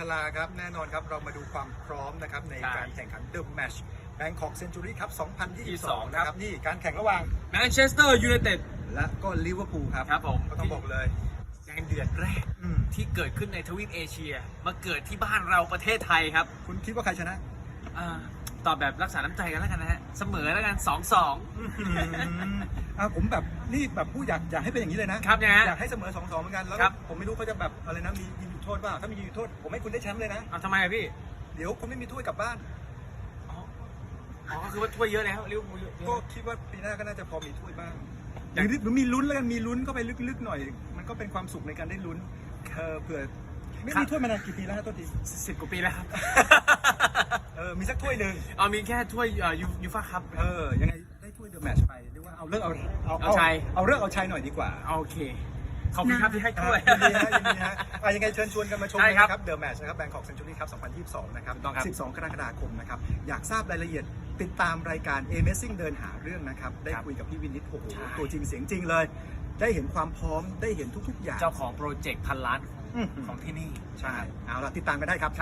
คลาครับแน่นอนครับเรามาดูความพร้อมนะครับในใช่การแข่งขัน The Match Bangkok Century ครับ 2022 22 นะครับ นี่การแข่งระหว่างแมนเชสเตอร์ยูไนเต็ดและก็ลิเวอร์พูลครับครับผมก็ต้องบอกเลยแดงเดือดแรกอืมที่เกิดขึ้นในทวีปเอเชีย มาเกิดที่บ้านเราประเทศไทยครับ คุณคิดว่าใครชนะอ่า ตอบแบบรักษาน้ำใจกันแล้วกันนะฮะ เสมอแล้วกัน2-2อืมอ่าผมแบบนี่แบบผู้อยากอยากให้เป็นอย่างนี้เลยนะครับนะฮะ อยากให้เสมอ2-2เหมือนกันแล้วครับ ผมไม่รู้เขาจะแบบอะไรนะมียิงจุดโทษเปล่าถ้ามียิงจุดโทษผมให้คุณได้แชมป์เลยนะเอาทำไมอะพี่เดี๋ยวคุณไม่มีถ้วยกลับบ้าน อ๋ออ๋อก็คือว่าถ้วยเยอะแล้วลิเวอร์พูลเยอะก็คิดว่าปีหน้าก็น่าจะพอมีถ้วยบ้างอหยากรือหรือมีลุ้นแล้วกันมีลุ้นเข้าไปลึกๆหน่อย มันก็เป็นความสุขในการได้ลุ้นเออเผื่อไม่มีถ้วยมานานกี่ปีแล้วฮะต้นทีสิบกว่าปีแล้วครับเออ มีสักถ้วยหนึ่งเอามีแค่ถ้วยเอ่อยูยูฟ่าครับ เออยังไงได้ถ้วยเดอะแมตช์ไปเรียกว่าเอาเลิกเอาเอาเอาชัย เอาเลิกเอาชัยหน่อยดีกว่าโอเค ขอบคุณครับที่ให้ถ้วยยินดีฮะยินดีฮะอะยังไงเชิญชวนกันมาชมใช่เลยครับนะครับเดอะแมตช์นะครับแบงกอกเซนจูรี่ครับ2022 นะครับ ถูกต้องครับ 12 กรกฎาคมนะครับ อยากทราบรายละเอียดติดตามรายการ Amazing เดินหาเรื่องนะครับ ได้ครับคุยกับพี่วินิตโอ้โหใช่ตัวจริงเสียงจริงเลย ได้เห็นความพร้อมได้เห็นทุกๆอย่างเจ้าของโปรเจกต์พันล้านอืมของที่นี่ ใช่ เอาล่ะติดตามกันได้ครับ